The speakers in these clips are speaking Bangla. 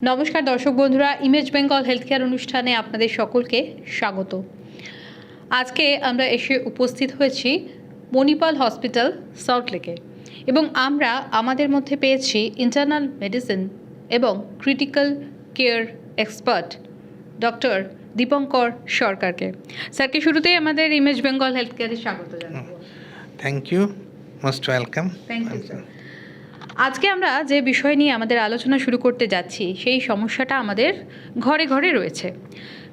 নমস্কার দর্শক বন্ধুরা ইমেজ বেঙ্গল হেলথ কেয়ার অনুষ্ঠানে আপনাদের সকলকে স্বাগত। আজকে আমরা এসে উপস্থিত হয়েছি মণিপাল হসপিটাল সল্টলেকে এবং আমরা আমাদের মধ্যে পেয়েছি ইন্টারনাল মেডিসিন এবং critical care expert doctor Dipankar সরকারকে। স্যারকে শুরুতেই আমাদের ইমেজ বেঙ্গল হেলথ কেয়ারে স্বাগত জানাব। Thank you most welcome thank you sir আজকে আমরা যে বিষয় নিয়ে আমাদের আলোচনা শুরু করতে যাচ্ছি, সেই সমস্যাটা আমাদের ঘরে ঘরে রয়েছে।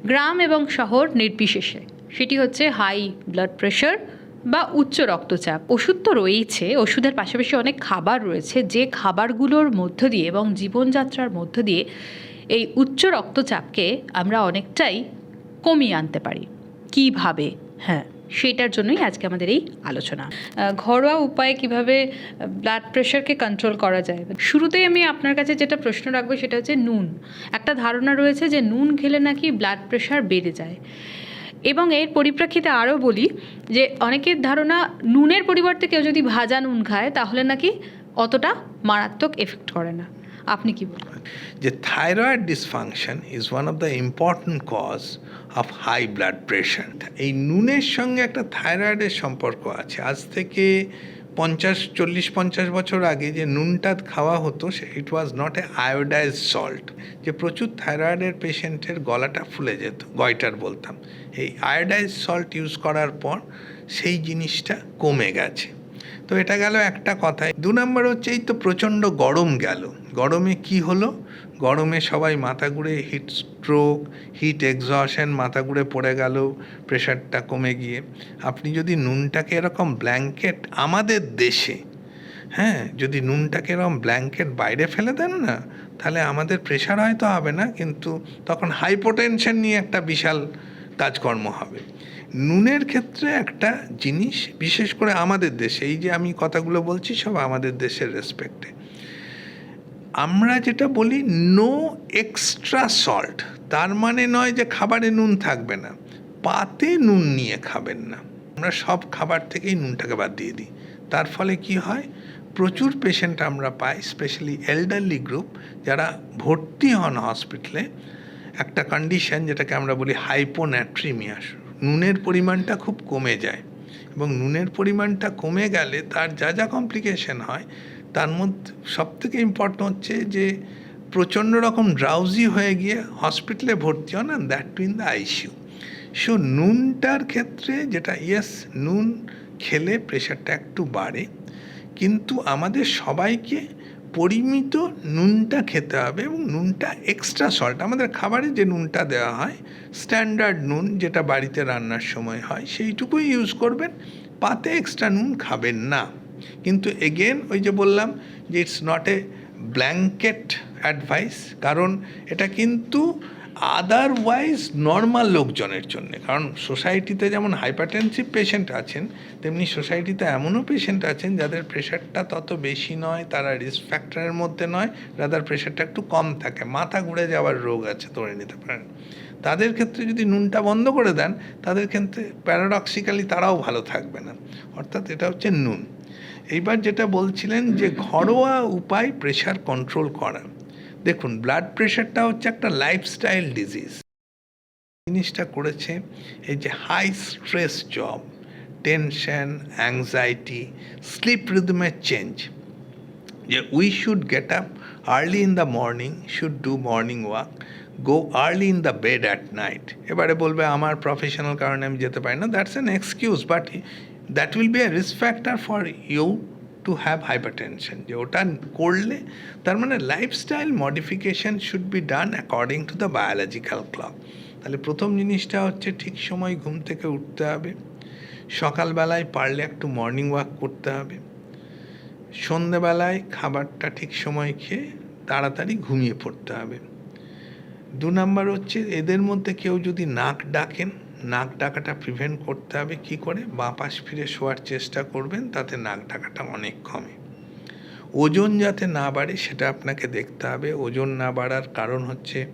গ্রাম এবং শহর নির্বিশেষে। সেটি হচ্ছে হাই ব্লাড প্রেশার বা উচ্চ রক্তচাপ। ওষুধ তো রয়েইছে, ওষুধের পাশাপাশি অনেক খাবার রয়েছে। যে খাবারগুলোর মধ্য দিয়ে এবং জীবনযাত্রার মধ্য দিয়ে এই উচ্চ রক্তচাপকে আমরা অনেকটাই কমিয়ে আনতে পারি। কীভাবে? হ্যাঁ। সেটার জন্যই আজকে আমাদের এই আলোচনা। ঘরোয়া উপায়ে কীভাবে ব্লাড প্রেশারকে কন্ট্রোল করা যায়? শুরুতেই আমি আপনার কাছে যেটা প্রশ্ন রাখব সেটা হচ্ছে নুন। একটা ধারণা রয়েছে যে নুন খেলে নাকি ব্লাড প্রেশার বেড়ে যায়। এবং এর পরিপ্রেক্ষিতে আরও বলি যে অনেকের ধারণা নুনের পরিবর্তে কেউ যদি ভাজা নুন খায়, তাহলে নাকি অতটা মারাত্মক এফেক্ট করে না। আপনি কি বলবেন? যে thyroid dysfunction is one of the important cause of high blood pressure এই নুনের সঙ্গে একটা থাইরয়েডের সম্পর্ক আছে। আজ থেকে পঞ্চাশ, চল্লিশ, পঞ্চাশ বছর আগে যে নুনটা খাওয়া হতো, সে it was not a iodise salt যে প্রচুর থাইরয়েডের পেশেন্টের গলাটা ফুলে যেত, গয়টার বলতাম। এই আয়োডাইজ সল্ট ইউজ করার পর সেই জিনিসটা কমে গেছে। তো এটা গেল একটা কথাই দু নম্বর হচ্ছে এই তো প্রচণ্ড গরম গেল। গরমে কি হলো? গরমে সবাই মাথা ঘুরে হিট স্ট্রোক হিট এক্সশন মাথা ঘুরে পড়ে গেল প্রেশারটা কমে গিয়ে। আপনি যদি নুনটাকে এরকম ব্ল্যাঙ্কেট আমাদের দেশে হ্যাঁ যদি নুনটাকে এরকম ব্ল্যাঙ্কেট বাইরে ফেলে দেন না, তাহলে আমাদের প্রেশার হয়তো হবে না, কিন্তু তখন হাইপোটেনশন নিয়ে একটা বিশাল কাজকর্ম হবে। নুনের ক্ষেত্রে একটা জিনিস বিশেষ করে আমাদের দেশে, এই যে আমি কথাগুলো বলছি সব আমাদের দেশের রেসপেক্টে আমরা যেটা বলি নো এক্সট্রা সল্ট তার মানে নয় যে খাবারে নুন থাকবে না। পাতে নুন নিয়ে খাবেন না। আমরা সব খাবার থেকেই নুনটাকে বাদ দিয়ে দিই। তার ফলে কি হয়? প্রচুর পেশেন্ট আমরা পাই স্পেশালি এল্ডারলি গ্রুপ যারা ভর্তি হন হসপিটালে একটা কন্ডিশন যেটাকে আমরা বলি হাইপোন্যাট্রিমিয়া নুনের পরিমাণটা খুব কমে যায়। এবং নুনের পরিমাণটা কমে গেলে তার যা যা কমপ্লিকেশন হয় তার মধ্যে সব থেকে ইম্পর্টেন্ট হচ্ছে যে প্রচণ্ড রকম ড্রাউজি হয়ে গিয়ে হসপিটালে ভর্তি হন and that too in the ICU so নুনটার ক্ষেত্রে যেটা ইয়েস নুন খেলে প্রেশারটা একটু বাড়ে, কিন্তু আমাদের সবাইকে পরিমিত নুনটা খেতে হবে এবং নুনটা এক্সট্রা সল্ট আমাদের খাবারে যে নুনটা দেওয়া হয় স্ট্যান্ডার্ড নুন যেটা বাড়িতে রান্নার সময় হয়, সেইটুকুই ইউজ করবেন, পাতে এক্সট্রা নুন খাবেন না। কিন্তু এগেন ওই যে বললাম যে it's not a blanket advice কারণ এটা কিন্তু আদারওয়াইজ নর্মাল লোকজনের জন্য। কারণ সোসাইটিতে যেমন হাইপারটেনসিভ পেশেন্ট আছেন, তেমনি সোসাইটিতে এমনও পেশেন্ট আছেন যাদের প্রেশারটা তত বেশি নয়, তারা রিস্ক ফ্যাক্টরের মধ্যে নয় রাদার প্রেশারটা একটু কম থাকে। মাথা ঘুরে যাওয়ার রোগ আছে, ধরে নিতে পারেন। তাদের ক্ষেত্রে যদি নুনটা বন্ধ করে দেন, তাদের ক্ষেত্রে প্যারাডক্সিক্যালি তারাও ভালো থাকবে না। অর্থাৎ এটা হচ্ছে নুন। এইবার যেটা বলছিলেন যে ঘরোয়া উপায় প্রেশার কন্ট্রোল করা। দেখুন ব্লাড প্রেশারটা হচ্ছে একটা লাইফস্টাইল ডিজিজ জিনিসটা করেছে এই যে high stress job tension anxiety sleep রিদমের change যে we should get up early in the morning should do morning walk go early in the bed at night এবারে বলবে, আমার প্রফেশনাল কারণে আমি যেতে পারি না। That's an excuse but that will be a risk factor for you to have hypertension যে ওটা করলে, তার মানে lifestyle modification should be done according to the biological clock তাহলে প্রথম জিনিসটা হচ্ছে, ঠিক সময় ঘুম থেকে উঠতে হবে। সকালবেলায় পারলে একটু মর্নিং ওয়াক করতে হবে। সন্ধেবেলায় খাবারটা ঠিক সময় খেয়ে তাড়াতাড়ি ঘুমিয়ে পড়তে হবে। দু নাম্বার হচ্ছে এদের মধ্যে কেউ যদি নাক ডাকেন, নাক ডাকাটা প্রিভেন্ট করতে হবে। কি করে? বাঁ পাশ ফিরে শোয়ার চেষ্টা করবেন, তাতে নাক ডাকাটা অনেক কমে। ওজন যাতে না বাড়ে, সেটা আপনাকে দেখতে হবে। ওজন না বাড়ার কারণ হচ্ছে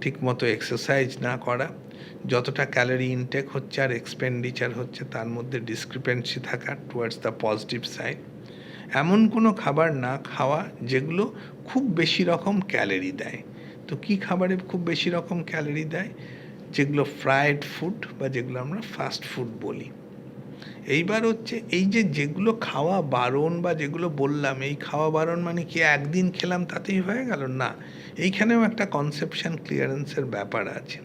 ঠিকমতো এক্সারসাইজ না করা। যতটা ক্যালোরি ইনটেক হচ্ছে আর এক্সপেন্ডিচার হচ্ছে, তার মধ্যে ডিসক্রিপেন্সি থাকা টুয়ার্ডস দ্য পজিটিভ সাইড এমন কোনো খাবার না খাওয়া, যেগুলো খুব বেশি রকম ক্যালোরি দেয়। তো কী খাবারে খুব বেশি রকম ক্যালোরি দেয়? যেগুলো ফ্রায়েড ফুড বা যেগুলো আমরা ফাস্ট ফুড বলি। এইবার হচ্ছে এই যে যেগুলো খাওয়া বারণ বা যেগুলো বললাম, এই খাওয়া বারণ মানে কি একদিন খেলাম তাতেই হয়ে গেল? না। এইখানেও একটা কনসেপশন ক্লিয়ারেন্সের ব্যাপার আছে।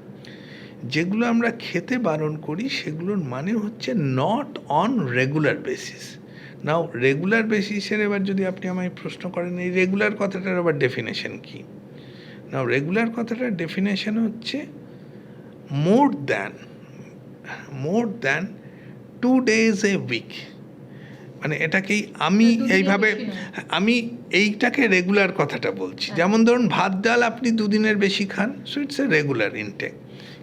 যেগুলো আমরা খেতে বারণ করি, সেগুলোর মানে হচ্ছে not on regular basis now regular বেসিসের এবার যদি আপনি আমায় প্রশ্ন করেন, এই রেগুলার কথাটার আবার ডেফিনেশন কী? নাও রেগুলার কথাটার ডেফিনেশন হচ্ছে more than more than two days a week মানে এটাকেই আমি এইভাবে আমি এইটাকে রেগুলার কথাটা বলছি। যেমন ধরুন ভাত ডাল আপনি দুদিনের বেশি খান so it's a regular intake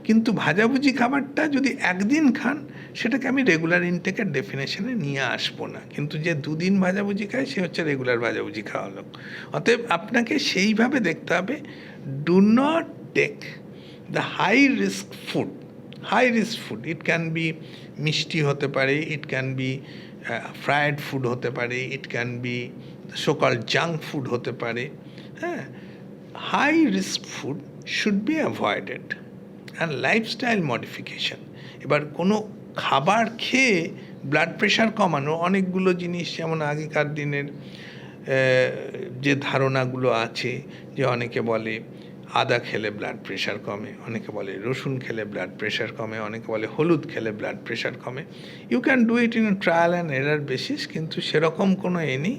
কিন্তু ভাজাভুজি খাবারটা যদি একদিন খান সেটাকে আমি রেগুলার ইনটেকের ডেফিনেশনে নিয়ে আসব না। কিন্তু যে দুদিন ভাজাভুজি খায় সে হচ্ছে রেগুলার ভাজাভুজি খাওয়া লোক। অতএব আপনাকে সেইভাবে দেখতে হবে do not take the high risk food high risk food it can be মিষ্টি হতে পারে it can be fried food হতে পারে it can be so called junk food হতে পারে হ্যাঁ? High risk food should be avoided and lifestyle modification এবার কোনো খাবার খেয়ে ব্লাড প্রেশার কমানো, অনেকগুলো জিনিস যেমন আগেকার দিনের যে ধারণাগুলো আছে যে অনেকে বলে আদা খেলে ব্লাড প্রেশার কমে, অনেকে বলে রসুন খেলে ব্লাড প্রেশার কমে, অনেকে বলে হলুদ খেলে ব্লাড প্রেশার কমে। You can do it in trial and error basis কিন্তু সেরকম কোনো এ নেই।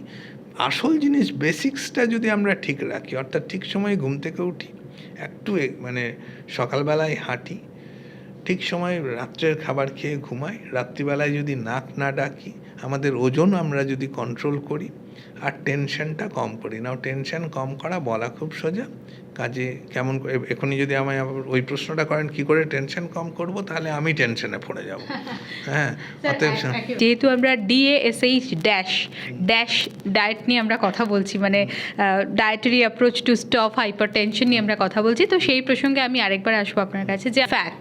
আসল জিনিস বেসিক্সটা যদি আমরা ঠিক রাখি, অর্থাৎ ঠিক সময়ে ঘুম থেকে উঠি, একটু মানে সকালবেলায় হাঁটি, ঠিক সময় রাত্রের খাবার খেয়ে ঘুমাই, রাত্রিবেলায় যদি নাক না ডাকি, আমাদের ওজন আমরা যদি কন্ট্রোল করি আর টেনশনটা কম করি। নাও টেনশন কম করা বলা খুব সোজা। কাজে কেমন এখনই যদি আমায় আবার ওই প্রশ্নটা করেন কি করে টেনশন কম করব তাহলে আমি টেনশনে পড়ে যাব? হ্যাঁ অতএব যেহেতু আমরা ডিএএসএইচ ড্যাশ ড্যাশ ডায়েট নিয়ে আমরা কথা বলছি মানে dietary approach to stop hypertension নিয়ে আমরা কথা বলছি তো সেই প্রসঙ্গে আমি আরেকবার আসব আপনার কাছে যে ফ্যাট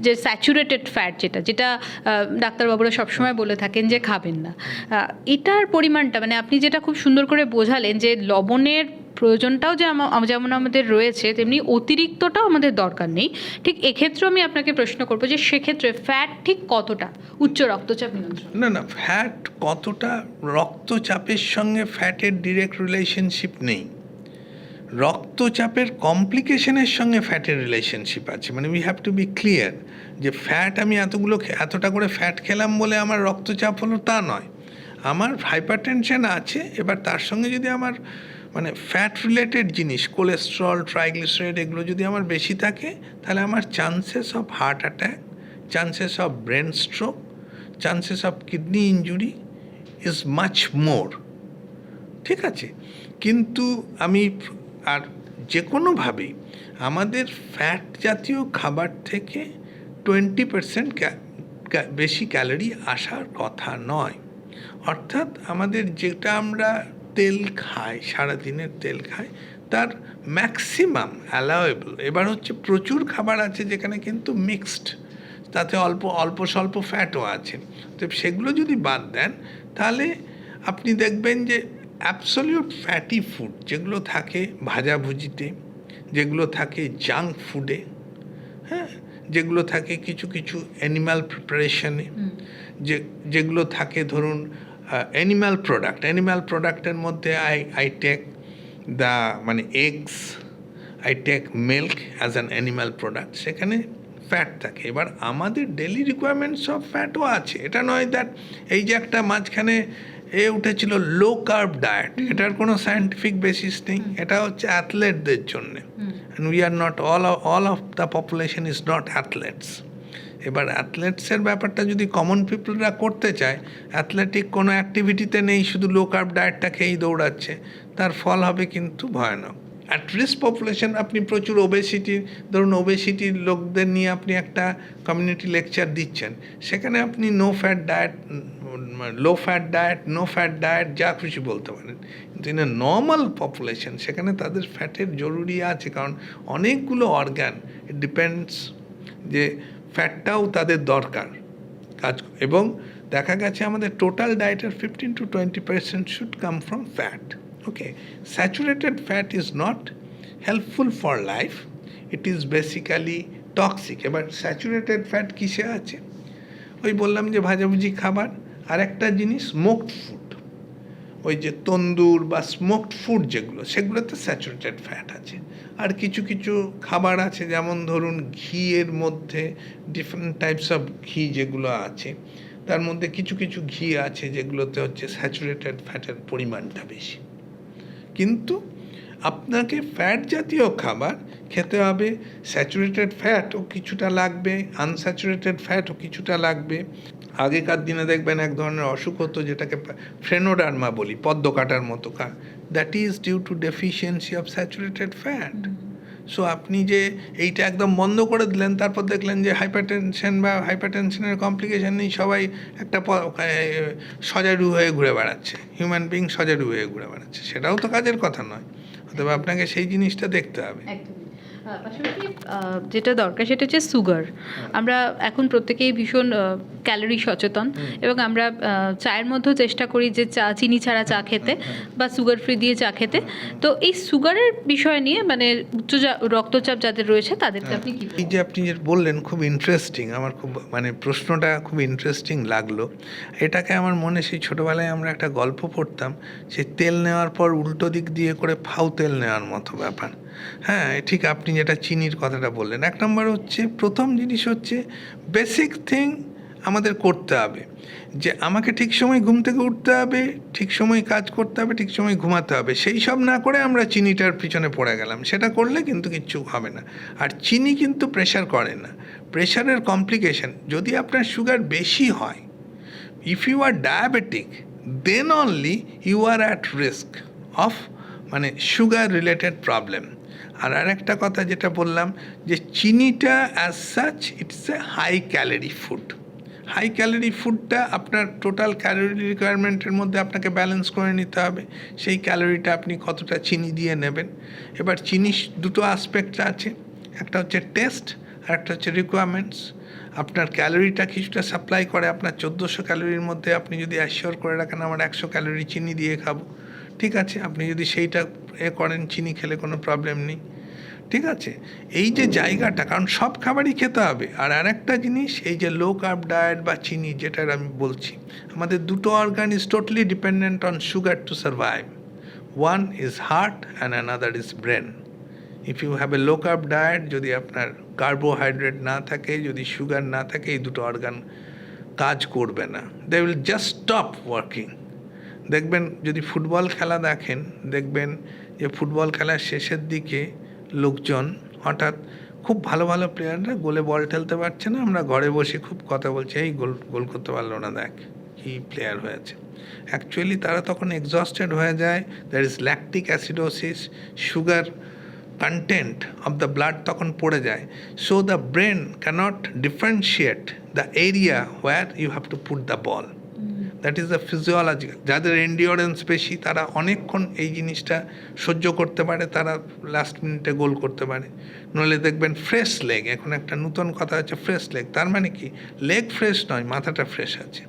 যে স্যাচুরেটেড ফ্যাট যেটা যেটা ডাক্তারবাবুরা সবসময় বলে থাকেন যে খাবেন না। এটার পরিমাণটা মানে আপনি যেটা খুব সুন্দর করে বোঝালেন যে লবণের প্রয়োজনটাও যে যেমন আমাদের রয়েছে, তেমনি অতিরিক্তটাও আমাদের দরকার নেই। ঠিক এক্ষেত্রেও আমি আপনাকে প্রশ্ন করব যে সেক্ষেত্রে ফ্যাট ঠিক কতটা? উচ্চ রক্তচাপ নিয়ন্ত্রণ। না না ফ্যাট কতটা? রক্তচাপের সঙ্গে ফ্যাটের ডিরেক্ট রিলেশনশিপ নেই। রক্তচাপের কমপ্লিকেশনের সঙ্গে ফ্যাটের রিলেশনশিপ আছে। মানে we have to be clear যে ফ্যাট আমি এতগুলো এতটা করে ফ্যাট খেলাম বলে আমার রক্তচাপ হলো তা নয়। আমার হাইপারটেনশন আছে, এবার তার সঙ্গে যদি আমার মানে ফ্যাট রিলেটেড জিনিস কোলেস্ট্রল ট্রাইগ্লিসারাইড এগুলো যদি আমার বেশি থাকে, তাহলে আমার chances of heart attack chances of brain stroke chances of kidney injury is much more ঠিক আছে? কিন্তু আমি আর যে কোনোভাবেই আমাদের ফ্যাট জাতীয় খাবার থেকে টোয়েন্টি পার্সেন্ট বেশি ক্যালোরি আসার কথা নয়। অর্থাৎ আমাদের যেটা আমরা তেল খাই সারাদিনের তেল খায় তার ম্যাক্সিমাম অ্যালাওয়েবল এবার হচ্ছে প্রচুর খাবার আছে যেখানে কিন্তু মিক্সড তাতে অল্প অল্প স্বল্প ফ্যাটও আছে। তো সেগুলো যদি বাদ দেন তাহলে আপনি দেখবেন যে অ্যাবসলিউট ফ্যাটি ফুড যেগুলো থাকে ভাজাভুজিতে যেগুলো থাকে জাঙ্ক ফুডে হ্যাঁ? যেগুলো থাকে কিছু কিছু অ্যানিম্যাল প্রিপারেশনে যে যেগুলো থাকে ধরুন অ্যানিম্যাল প্রোডাক্ট অ্যানিম্যাল প্রোডাক্টের মধ্যে আই আই টেক দ্য মানে eggs I take milk as an animal product সেখানে ফ্যাট থাকে। এবার আমাদের ডেলি রিকোয়ারমেন্টস অফ ফ্যাটও আছে। এটা নয় দ্যাট এই যে একটা মাঝখানে এ উঠেছিল লো কার্ব ডায়েট এটার কোনো সায়েন্টিফিক বেসিস নেই। এটা হচ্ছে অ্যাথলেটদের জন্যে। And we are not all all of the population is not athletes এবার অ্যাথলেটসের ব্যাপারটা যদি কমন পিপলরা করতে চায় অ্যাথলেটিক কোনো অ্যাক্টিভিটিতে নেই, শুধু লো কার্ব ডায়েটটা খেয়েই দৌড়াচ্ছে, তার ফল হবে কিন্তু ভয়ানক। অ্যাট রিস্ক পপুলেশন আপনি প্রচুর ওবেসিটি ধরুন ওবেসিটির লোকদের নিয়ে আপনি একটা কমিউনিটি লেকচার দিচ্ছেন, সেখানে আপনি no fat diet low fat diet no fat diet যা খুশি বলতে পারেন। কিন্তু ইন নর্মাল পপুলেশন সেখানে তাদের ফ্যাটের জরুরি আছে, কারণ অনেকগুলো অর্গান ইট ডিপেন্ডস যে ফ্যাটটাও তাদের দরকার। কাজ এবং দেখা গেছে আমাদের টোটাল ডায়েটের fifteen to twenty percent should come from fat okay saturated fat is not helpful for life it is basically toxic এবার স্যাচুরেটেড ফ্যাট কিসে আছে? ওই বললাম যে ভাজাভুজি খাবার আর একটা জিনিস স্মোকড ফুড ওই যে তন্দুর বা স্মোকড ফুড যেগুলো, সেগুলোতে স্যাচুরেটেড ফ্যাট আছে। আর কিছু কিছু খাবার আছে, যেমন ধরুন ঘিয়ের মধ্যে ডিফারেন্ট টাইপস অফ ঘি যেগুলো আছে, তার মধ্যে কিছু কিছু ঘি আছে যেগুলোতে হচ্ছে স্যাচুরেটেড ফ্যাটের পরিমাণটা বেশি। কিন্তু আপনাকে ফ্যাট জাতীয় খাবার খেতে হবে স্যাচুরেটেড ফ্যাটও কিছুটা লাগবে আনস্যাচুরেটেড ফ্যাটও কিছুটা লাগবে। আগেকার দিনে দেখবেন এক ধরনের অসুখ হতো যেটাকে ফ্রেনোডার্মা বলি পদ্ম কাটার মতো কা that is due to deficiency of saturated fat so আপনি যে এইটা একদম বন্ধ করে দিলেন তারপর দেখলেন যে হাইপারটেনশন বা হাইপারটেনশনের কমপ্লিকেশন নিয়ে সবাই একটা সজারু হয়ে ঘুরে বেড়াচ্ছে। হিউম্যান বিং সজারু হয়ে ঘুরে বেড়াচ্ছে। সেটাও তো কাজের কথা নয়। অথবা আপনাকে সেই জিনিসটা দেখতে হবে। পাশাপাশি যেটা দরকার সেটা হচ্ছে সুগার আমরা এখন প্রত্যেকেই ভীষণ ক্যালোরি সচেতন এবং আমরা চায়ের মধ্যেও চেষ্টা করি যে চা চিনি ছাড়া চা খেতে বা সুগার ফ্রি দিয়ে চা খেতে। তো এই সুগারের বিষয় নিয়ে মানে উচ্চ রক্তচাপ যাদের রয়েছে তাদেরকে আপনি কি এই যে আপনি যে বললেন খুব ইন্টারেস্টিং আমার খুব মানে প্রশ্নটা খুব ইন্টারেস্টিং লাগল। এটাকে আমার মনে সেই ছোটোবেলায় আমরা একটা গল্প পড়তাম যে তেল নেওয়ার পর উল্টো দিক দিয়ে করে ফাউ তেল নেওয়ার মতো ব্যাপার। হ্যাঁ ঠিক আপনি যেটা চিনির কথাটা বললেন। এক নম্বর হচ্ছে, প্রথম জিনিস হচ্ছে বেসিক থিং আমাদের করতে হবে। যে আমাকে ঠিক সময় ঘুম থেকে উঠতে হবে, ঠিক সময় কাজ করতে হবে, ঠিক সময় ঘুমাতে হবে। সেই সব না করে আমরা চিনিটার পিছনে পড়ে গেলাম। সেটা করলে কিন্তু কিচ্ছু হবে না। আর চিনি কিন্তু প্রেশার করে না। প্রেশারের কমপ্লিকেশন যদি আপনার সুগার বেশি হয় if you are diabetic then only you are at risk of মানে সুগার রিলেটেড প্রবলেম আর আরেকটা কথা যেটা বললাম যে চিনিটা as such it's a high calorie food high calorie ফুডটা আপনার টোটাল ক্যালোরি রিকোয়ারমেন্টের মধ্যে আপনাকে ব্যালেন্স করে নিতে হবে। সেই ক্যালোরিটা আপনি কতটা চিনি দিয়ে নেবেন। এবার চিনি দুটো আসপেক্ট আছে, একটা হচ্ছে টেস্ট আর একটা হচ্ছে রিকোয়ারমেন্টস আপনার ক্যালোরিটা কিছুটা সাপ্লাই করে, আপনার চোদ্দোশো ক্যালোরির মধ্যে আপনি যদি অ্যাসিওর করে রাখেন, আমার একশো ক্যালোরি চিনি দিয়ে খাব। ঠিক আছে, আপনি যদি সেইটা এ করেন, চিনি খেলে কোনো প্রবলেম নেই। ঠিক আছে, এই যে জায়গাটা, কারণ সব খাবারই খেতে হবে। আর আরেকটা জিনিস, এই যে লো কার্ব ডায়েট বা চিনি, যেটার আমি বলছি, আমাদের দুটো organ is totally dependent on sugar to survive one is heart and another is brain if you have a low carb diet যদি আপনার কার্বোহাইড্রেট না থাকে, যদি সুগার না থাকে, এই দুটো অর্গান কাজ করবে না। They will just stop working দেখবেন যদি ফুটবল খেলা দেখেন, দেখবেন যে ফুটবল খেলার শেষের দিকে লোকজন, হঠাৎ খুব ভালো ভালো প্লেয়াররা গোলে বল ঠেলতে পারছে না, আমরা ঘরে বসে খুব কথা বলছি, এই গোল গোল করতে পারল না, দেখ কি প্লেয়ার হয়েছে। অ্যাকচুয়ালি তারা তখন এক্সস্টেড হয়ে যায় there is lactic acidosis sugar content of the blood তখন পড়ে যায়। So the brain can't differentiate the area where you have to put the ball that is the physiological যাদের এন্ডিওরেন্স বেশি তারা অনেকক্ষণ এই জিনিসটা সহ্য করতে পারে তারা লাস্ট মিনিটে গোল করতে পারে। নইলে দেখবেন ফ্রেশ লেগ এখন একটা নতুন কথা হচ্ছে ফ্রেশ লেগ তার মানে কি? লেগ ফ্রেশ নয় মাথাটা ফ্রেশ আছে।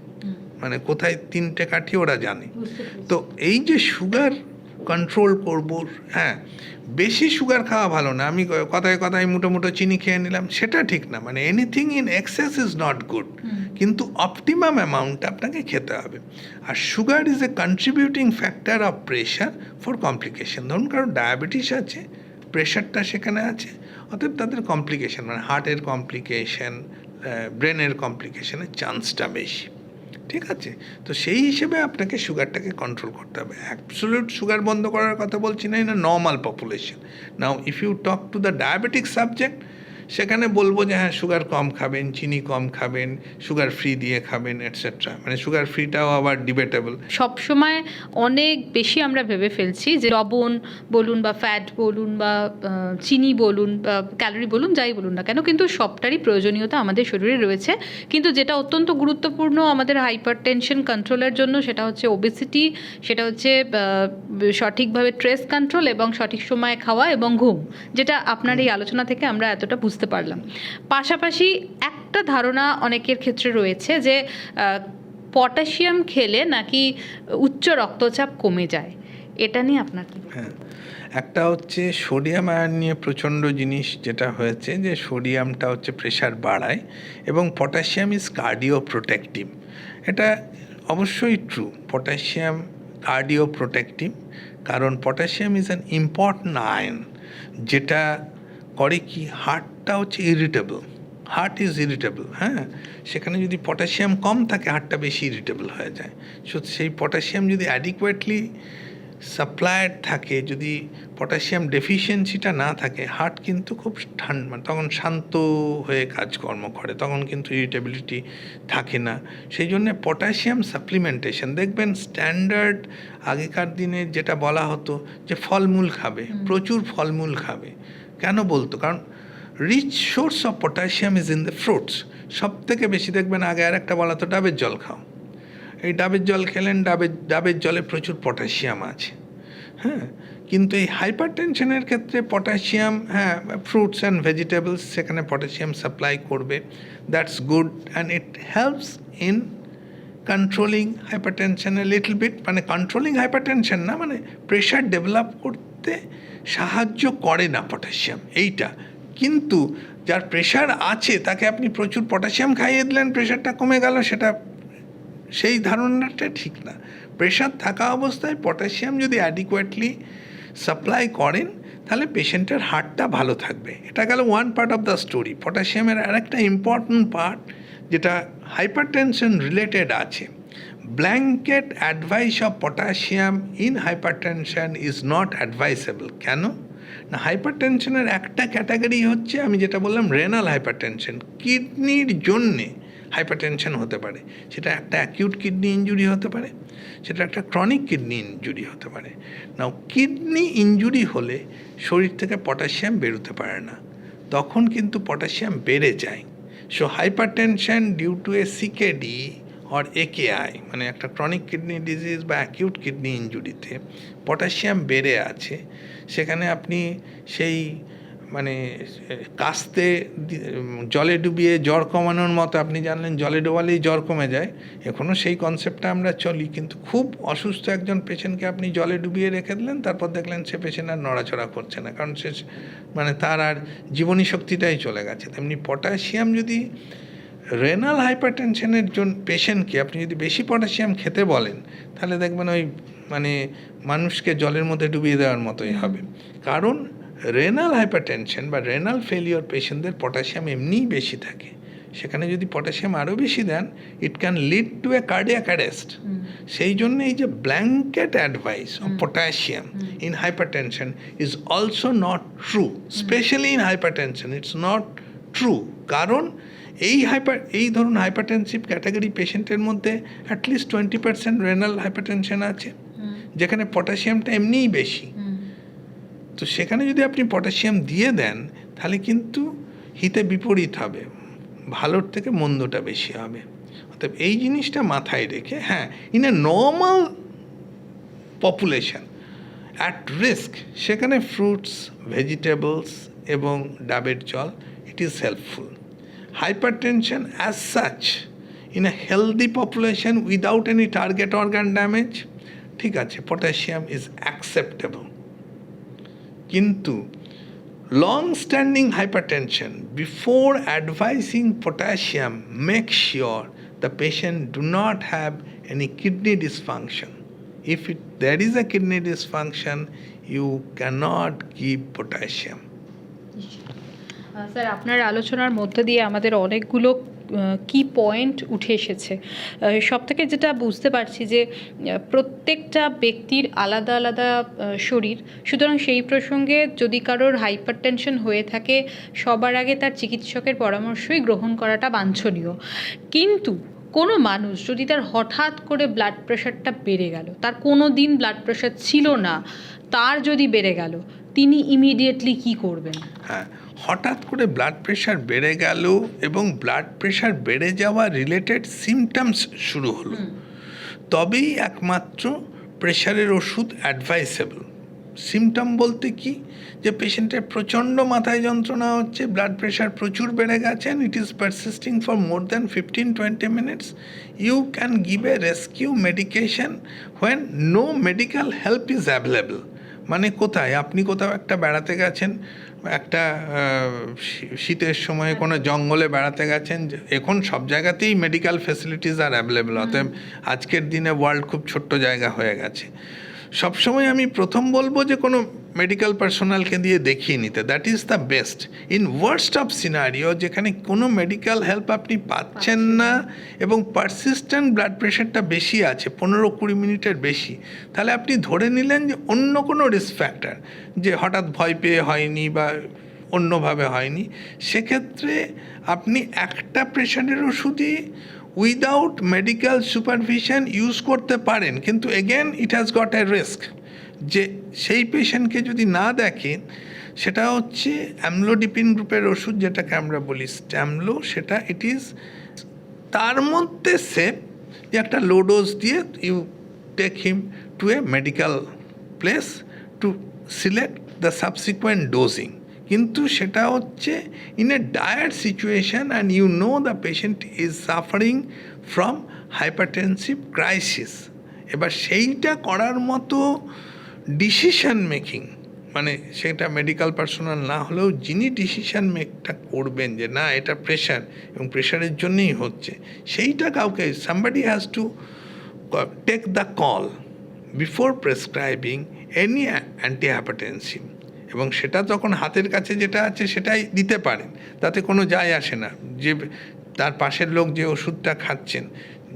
মানে কোথায় তিনটে কাঠি ওরা জানে। তো এই যে সুগার কন্ট্রোল করব হ্যাঁ বেশি সুগার খাওয়া ভালো না। আমি কথায় কথায় মুটো মুটো চিনি খেয়ে নিলাম সেটা ঠিক না। মানে anything in excess is not good কিন্তু অপটিমাম অ্যামাউন্ট আপনাকে খেতে হবে। আর sugar is a contributing factor of pressure for complication ধরুন কারও ডায়াবেটিস আছে প্রেশারটা সেখানে আছে, অতএব তাদের কমপ্লিকেশন মানে হার্টের কমপ্লিকেশন ব্রেনের কমপ্লিকেশনের চান্সটা বেশি। ঠিক আছে? তো সেই হিসেবে আপনাকে সুগারটাকে কন্ট্রোল করতে হবে। অ্যাবসোলিউট সুগার বন্ধ করার কথা বলছি না in normal population now if you talk to the diabetic subject সেখানে বলব যে হ্যাঁ সুগার কম খাবেন, চিনি কম খাবেন সুগার ফ্রি দিয়ে খাবেন এটসেট্রা মানে সুগার ফ্রিটাও আবার ডিবেটেবল সবসময় অনেক বেশি আমরা ভেবে ফেলছি যে, লবণ বলুন বা ফ্যাট বলুন বা চিনি বলুন বা ক্যালোরি বলুন, যাই বলুন না কেন, কিন্তু সবটারই প্রয়োজনীয়তা আমাদের শরীরে রয়েছে। কিন্তু যেটা অত্যন্ত গুরুত্বপূর্ণ আমাদের হাইপার টেনশন কন্ট্রোলের জন্য, সেটা হচ্ছে ওবেসিটি সেটা হচ্ছে সঠিকভাবে ট্রেস কন্ট্রোল এবং সঠিক সময়ে খাওয়া এবং ঘুম, যেটা আপনার এই আলোচনা থেকে আমরা এতটা বুঝতে পারলাম। পাশাপাশি একটা ধারণা অনেকের ক্ষেত্রে রয়েছে যে পটাশিয়াম খেলে নাকি উচ্চ রক্তচাপ কমে যায়। এটা নিয়ে আপনার কি হ্যাঁ? একটা হচ্ছে সোডিয়াম আয়ন নিয়ে প্রচণ্ড জিনিস যেটা হয়েছে যে, সোডিয়ামটা হচ্ছে প্রেশার বাড়ায় এবং পটাশিয়াম ইজ কার্ডিও প্রোটেক্টিভ এটা অবশ্যই ট্রু পটাশিয়াম কার্ডিও প্রোটেক্টিভ কারণ potassium is an important ion যেটা করে কি হার্টটা হচ্ছে ইরিটেবল হার্ট ইজ ইরিটেবল হ্যাঁ? সেখানে যদি পটাশিয়াম কম থাকে হার্টটা বেশি ইরিটেবল হয়ে যায়। সো সেই পটাশিয়াম যদি অ্যাডিকুয়েটলি সাপ্লাইড থাকে যদি পটাশিয়াম ডেফিসিয়েন্সিটা না থাকে হার্ট কিন্তু খুব ঠান্ডা তখন শান্ত হয়ে কাজকর্ম করে তখন কিন্তু ইরিটেবিলিটি থাকে না। সেই জন্যে পটাশিয়াম সাপ্লিমেন্টেশন দেখবেন স্ট্যান্ডার্ড আগেকার দিনে যেটা বলা হতো যে ফলমূল খাবে প্রচুর ফলমূল খাবে। কেন বলতো? কারণ rich source of potassium is in the fruits সব থেকে বেশি দেখবেন আগে আর একটা বলা তো ডাবের জল খাও। এই ডাবের জল খেলেন, ডাবের ডাবের জলে প্রচুর পটাশিয়াম আছে। হ্যাঁ? কিন্তু এই হাইপার টেনশনের ক্ষেত্রে পটাশিয়াম হ্যাঁ ফ্রুটস অ্যান্ড ভেজিটেবলস সেখানে পটাশিয়াম সাপ্লাই করবে। That's good and it helps in controlling hypertension little bit মানে কন্ট্রোলিং হাইপার টেনশন না মানে প্রেশার ডেভেলপ করতে সাহায্য করে না পটাশিয়াম, এইটা। কিন্তু যার প্রেশার আছে, তাকে আপনি প্রচুর পটাশিয়াম খাইয়ে দিলেন প্রেশারটা কমে গেল, সেটা সেই ধারণাটা ঠিক না। প্রেশার থাকা অবস্থায় পটাশিয়াম যদি অ্যাডিকুয়েটলি সাপ্লাই করেন, তাহলে পেশেন্টের হার্টটা ভালো থাকবে। এটা গেল one part of the story পটাশিয়ামের আরেকটা ইম্পর্ট্যান্ট পার্ট যেটা হাইপার টেনশন রিলেটেড আছে। Blanket advice of potassium in hypertension is not advisable. কেন? না হাইপার টেনশনের একটা ক্যাটাগরি হচ্ছে, আমি যেটা বললাম রেনাল হাইপারটেনশন কিডনির জন্যে হাইপারটেনশন হতে পারে। সেটা একটা অ্যাকিউট কিডনি ইঞ্জুরি হতে পারে, সেটা একটা ক্রনিক কিডনি ইঞ্জুরি হতে পারে। নাও কিডনি ইঞ্জুরি হলে শরীর থেকে পটাশিয়াম বেরোতে পারে না। তখন কিন্তু পটাশিয়াম বেড়ে যায়। So hypertension due to a CKD or AKI মানে একটা ক্রনিক কিডনি ডিজিজ বা অ্যাকিউট কিডনি ইঞ্জুরিতে পটাশিয়াম বেড়ে আছে, সেখানে আপনি সেই মানে কাস্তে জলে ডুবিয়ে জ্বর কমানোর মতো, আপনি জানলেন জলে ডোবালেই জ্বর কমে যায় এখনও সেই কনসেপ্টটা আমরা চলি, কিন্তু খুব অসুস্থ একজন পেশেন্টকে আপনি জলে ডুবিয়ে রেখে দিলেন, তারপর দেখলেন সে পেশেন্ট আর নড়াচড়া করছে না, কারণ সে মানে তার আর জীবনী শক্তিটাই চলে গেছে, তেমনি পটাশিয়াম যদি রেনাল হাইপারটেনশনের জন্য পেশেন্টকে আপনি যদি বেশি পটাশিয়াম খেতে বলেন তাহলে দেখবেন ওই মানে মানুষকে জলের মধ্যে ডুবিয়ে দেওয়ার মতোই হবে। কারণ রেনাল হাইপারটেনশন বা রেনাল ফেলিওর পেশেন্টদের পটাশিয়াম এমনিই বেশি থাকে। সেখানে যদি পটাশিয়াম আরও বেশি দেন it can lead to a cardiac arrest সেই জন্য এই যে blanket advice of potassium in hypertension is also not true specially in hypertension it's not true কারণ এই হাইপার এই ধরুন হাইপারটেনসিভ ক্যাটাগরি পেশেন্টের মধ্যে at least twenty percent renal hypertension আছে। যেখানে পটাশিয়ামটা এমনিই বেশি। তো সেখানে যদি আপনি পটাশিয়াম দিয়ে দেন তাহলে কিন্তু হিতে বিপরীত হবে। ভালোর থেকে মন্দটা বেশি হবে। অর্থাৎ এই জিনিসটা মাথায় রেখে হ্যাঁ in a normal population at risk সেখানে ফ্রুটস ভেজিটেবলস এবং ডাবের জল it is helpful tension as such in a healthy population without any target organ damage ঠিক আছে পটাশিয়াম ইজ অ্যাকসেপ্টেবল কিন্তু long standing hypertension before advising potassium make sure the patient do not have any kidney dysfunction if it, there is a dysfunction you cannot give potassium ah, sir, আপনার আলোচনার মধ্যে দিয়ে আমাদের অনেকগুলো কি পয়েন্ট উঠে এসেছে। সব থেকে যেটা বুঝতে পারছি যে প্রত্যেকটা ব্যক্তির আলাদা আলাদা শরীর। সুতরাং সেই প্রসঙ্গে যদি কারোর হাইপার টেনশন হয়ে থাকে, সবার আগে তার চিকিৎসকের পরামর্শই গ্রহণ করাটা বাঞ্ছনীয়। কিন্তু কোনো মানুষ যদি তার হঠাৎ করে ব্লাড প্রেশারটা বেড়ে গেল, তার কোনো দিন ব্লাড প্রেশার ছিল না, তার যদি বেড়ে গেল তিনি ইমিডিয়েটলি কি করবেন? হ্যাঁ হঠাৎ করে ব্লাড প্রেশার বেড়ে গেল এবং ব্লাড প্রেশার বেড়ে যাওয়া রিলেটেড সিমটমস শুরু হলো। তবেই একমাত্র প্রেশারের ওষুধ অ্যাডভাইসেবল সিমটম বলতে কি? যে পেশেন্টের প্রচণ্ড মাথায় যন্ত্রণা হচ্ছে ব্লাড প্রেশার প্রচুর বেড়ে গেছে and it is persisting for more than fifteen twenty minutes you can give a rescue medication when no medical help is available মানে কোথায়? আপনি কোথাও একটা বেড়াতে গেছেন? একটা শীতের সময়ে কোনো জঙ্গলে বেড়াতে গেছেন? এখন সব জায়গাতেই মেডিকেল ফেসিলিটিস আর অ্যাভেলেবেল অতএব আজকের দিনে ওয়ার্ল্ড খুব ছোট্ট জায়গা হয়ে গেছে। সবসময় আমি প্রথম বলব যে কোনো মেডিকেল পার্সোনালকে দিয়ে দেখিয়ে নিতে। That is the best in worst of scenario যেখানে কোনো মেডিকেল হেল্প আপনি পাচ্ছেন না এবং পারসিস্টেন্ট ব্লাড প্রেশারটা বেশি আছে পনেরো কুড়ি মিনিটের বেশি তাহলে আপনি ধরে নিলেন যে অন্য কোনো রিস্ক ফ্যাক্টর যে হঠাৎ ভয় পেয়ে হয়নি বা অন্যভাবে হয়নি সেক্ষেত্রে আপনি একটা প্রেশারের ওষুধই উইদাউট মেডিকেল সুপারভিশন ইউজ করতে পারেন। কিন্তু again it has got a risk যে সেই পেশেন্টকে যদি না দেখেন, সেটা হচ্ছে অ্যামলোডিপিন গ্রুপের ওষুধ যেটাকে আমরা বলি স্ট্যামলো সেটা ইট ইজ তার মধ্যে সেফ যে একটা লো ডোজ দিয়ে you take him to a medical place to select the subsequent dosing কিন্তু সেটা হচ্ছে in a dire situation and you know the patient is suffering from hypertensive crisis এবার সেইটা করার মতো ডিসিশন মেকিং মানে সেটা মেডিকেল পার্সোনাল না হলেও যিনি ডিসিশান মেকটা করবেন যে না, এটা প্রেশার এবং প্রেশারের জন্যেই হচ্ছে, সেইটা কাউকে somebody has to take the call before prescribing any antihypertensive এবং সেটা তখন হাতের কাছে যেটা আছে সেটাই দিতে পারেন, তাতে কোনো যায় আসে না। যে তার পাশের লোক যে ওষুধটা খাচ্ছেন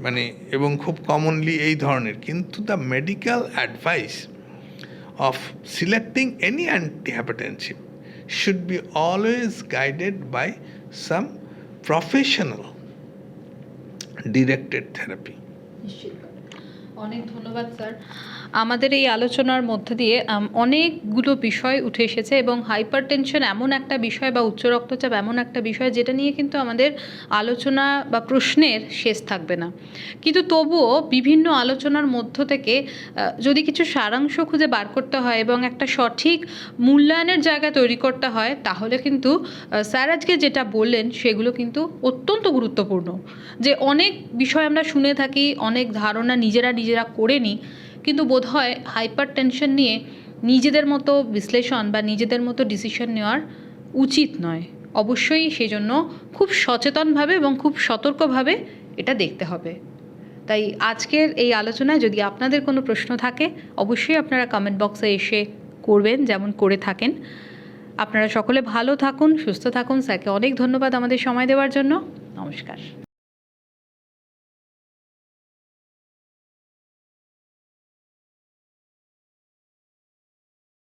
মানে এবং খুব কমনলি এই ধরনের, কিন্তু the medical advice of selecting any antihypertensive should be always guided by some professional directed therapy. অনেক ধন্যবাদ স্যার আমাদের এই আলোচনার মধ্যে দিয়ে অনেকগুলো বিষয় উঠে এসেছে এবং হাইপার টেনশন এমন একটা বিষয় বা উচ্চ রক্তচাপ এমন একটা বিষয় যেটা নিয়ে কিন্তু আমাদের আলোচনা বা প্রশ্নের শেষ থাকবে না। কিন্তু তবুও বিভিন্ন আলোচনার মধ্য থেকে যদি কিছু সারাংশ খুঁজে বার করতে হয় এবং একটা সঠিক মূল্যায়নের জায়গা তৈরি করতে হয়, তাহলে কিন্তু স্যার আজকে যেটা বললেন সেগুলো কিন্তু অত্যন্ত গুরুত্বপূর্ণ। যে অনেক বিষয় আমরা শুনে থাকি, অনেক ধারণা নিজেরা নিজেরা করে নিই কিন্তু বোধহয় হাইপার টেনশন নিয়ে নিজেদের মতো বিশ্লেষণ বা নিজেদের মতো ডিসিশন নেওয়ার উচিত নয়। অবশ্যই সেজন্য খুব সচেতনভাবে এবং খুব সতর্কভাবে এটা দেখতে হবে। তাই আজকের এই আলোচনায় যদি আপনাদের কোনো প্রশ্ন থাকে, অবশ্যই আপনারা কমেন্ট বক্সে এসে করবেন, যেমন করে থাকেন। আপনারা সকলে ভালো থাকুন, সুস্থ থাকুন। স্যারকে অনেক ধন্যবাদ আমাদের সময় দেওয়ার জন্য। নমস্কার।